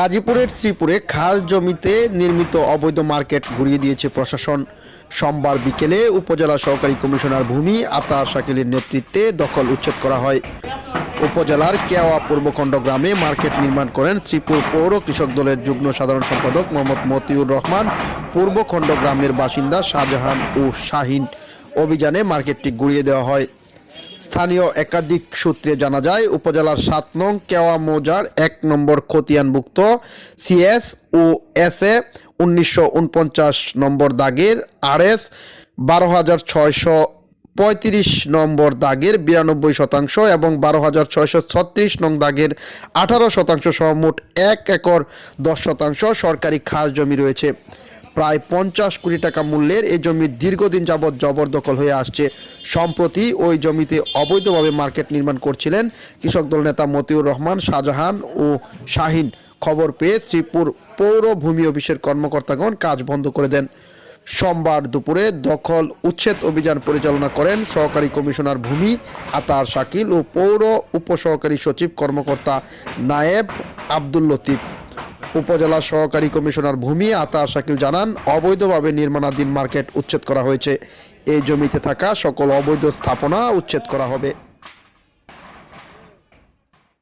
গাজীপুরের শ্রীপুরে খাস জমিতে নির্মিত অবৈধ মার্কেট ঘুরিয়ে দিয়েছে প্রশাসন। সোমবার বিকেলে উপজেলা সহকারী কমিশনার ভূমি আতার শাকিলের নেতৃত্বে দখল উচ্ছেদ করা হয়। উপজেলার কেওয়া পূর্বখণ্ড গ্রামে মার্কেট নির্মাণ করেন শ্রীপুর পৌর কৃষক দলের যুগ্ম সাধারণ সম্পাদক মোহাম্মদ মতিউর রহমান, পূর্বখণ্ড গ্রামের বাসিন্দা শাহজাহান ও শাহিন। অভিযানে মার্কেটটি ঘুরিয়ে দেওয়া হয়। স্থানীয় একাধিক সূত্রে জানা যায়, উপজেলার সাত নং কেওয়া মৌজার এক নম্বর খতিয়ানভুক্ত সিএস ও এস এ উনিশশো উনপঞ্চাশ নম্বর দাগের আর এস বারো হাজার ছয়শো পঁয়ত্রিশ নম্বর দাগের বিরানব্বই শতাংশ এবং বারো হাজার ছয়শো ছত্রিশ নং দাগের আঠারো শতাংশ সহ মোট এক একর দশ শতাংশ সরকারি খাস জমি রয়েছে। প্রায় পঞ্চাশ কোটি টাকা মূল্যের এই জমি দীর্ঘদিন যাবৎ জবরদখল হয়ে আসছে। সম্প্রতি ওই জমিতে অবৈধভাবে মার্কেট নির্মাণ করছিলেন কৃষক দল নেতা মতিউর রহমান, শাহজাহান ও শাহিন। খবর পেয়ে শ্রীপুর পৌর ভূমি অফিসের কর্মকর্তাগণ কাজ বন্ধ করে দেন। সোমবার দুপুরে দখল উচ্ছেদ অভিযান পরিচালনা করেন সহকারী কমিশনার ভূমি আতার শাকিল ও পৌর উপসহকারী সচিব কর্মকর্তা নায়েব আব্দুল লতিফ। উপজেলা সহকারী কমিশনার ভূমি আতা শাকিল জানান, অবৈধভাবে নির্মাণাধীন মার্কেট উচ্ছেদ করা হয়েছে। এই জমিতে থাকা সকল অবৈধ স্থাপনা উচ্ছেদ করা হবে।